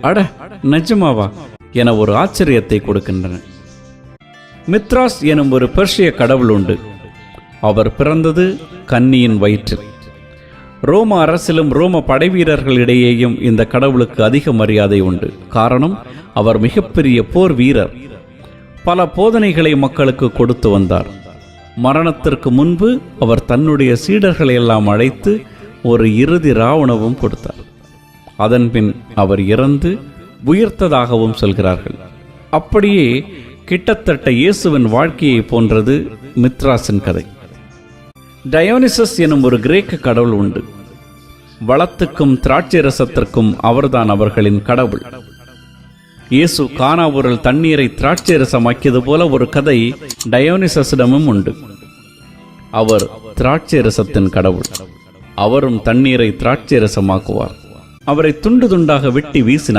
அட நிஜமாவா? என ஒரு ஆச்சரியத்தை கொடுக்கின்றன. மித்ராஸ் எனும் ஒரு பெர்ஷிய கடவுள் உண்டு. அவர் பிறந்தது கன்னியின் வயிற்றில். ரோம அரசிலும் ரோம படைவீரர்களிடையேயும் இந்த கடவுளுக்கு அதிக மரியாதை உண்டு. காரணம் அவர் மிகப்பெரிய போர் வீரர். பல போதனைகளை மக்களுக்கு கொடுத்து வந்தார். மரணத்திற்கு முன்பு அவர் தன்னுடைய சீடர்களை எல்லாம் அழைத்து ஒரு இறுதி ராவணவும் கொடுத்தார். அதன்பின் அவர் இறந்து உயர்த்ததாகவும் சொல்கிறார்கள். அப்படியே கிட்டத்தட்ட இயேசுவின் வாழ்க்கையை போன்றது மித்ராசின் கதை. டயோனிசஸ் எனும் ஒரு கிரேக்க கடவுள் உண்டு. வளத்துக்கும் திராட்சை ரசத்திற்கும் அவர்தான் அவர்களின் கடவுள். இயேசு கானாவூரில் தண்ணீரை திராட்சை ரசமாக்கியது போல ஒரு கதை டயோனிசஸிடமும் உண்டு. அவர் திராட்சை ரசத்தின் கடவுள். அவரும் தண்ணீரை திராட்சை ரசமாக்குவார் அவரை துண்டு துண்டாக வெட்டி வீசினார்